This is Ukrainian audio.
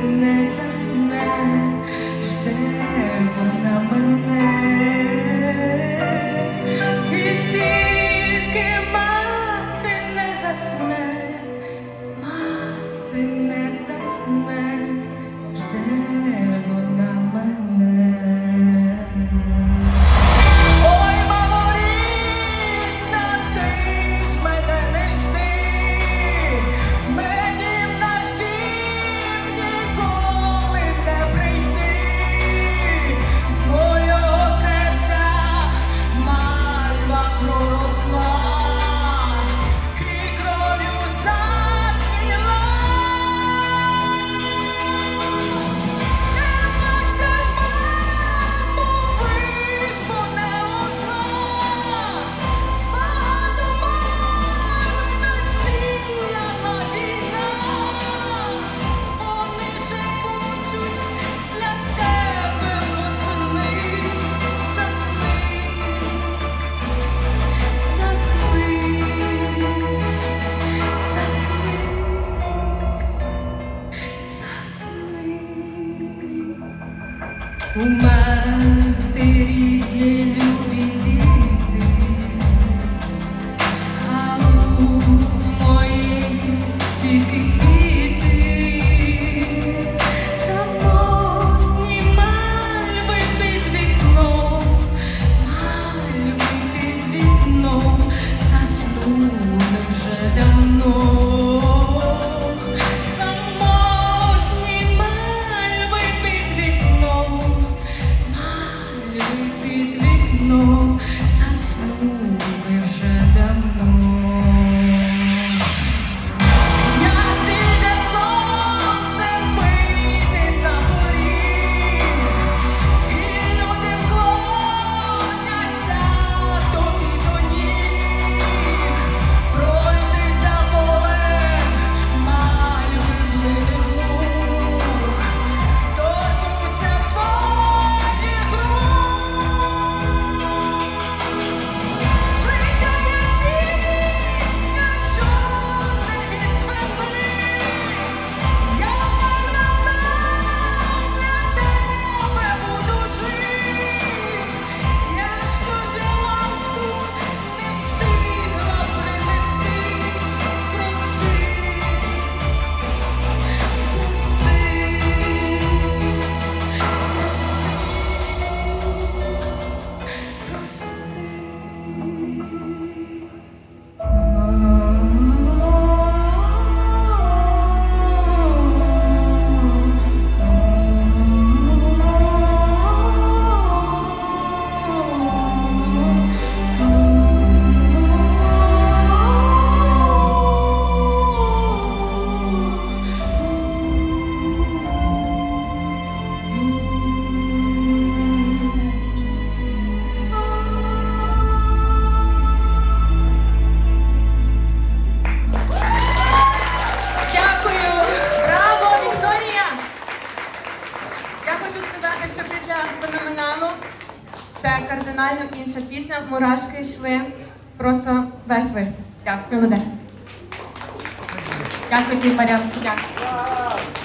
goodness. o mar teria de оригінальна інша пісня, мурашки йшли. Просто весь виступ. Дякую, Володимир. Дякую, Дякую.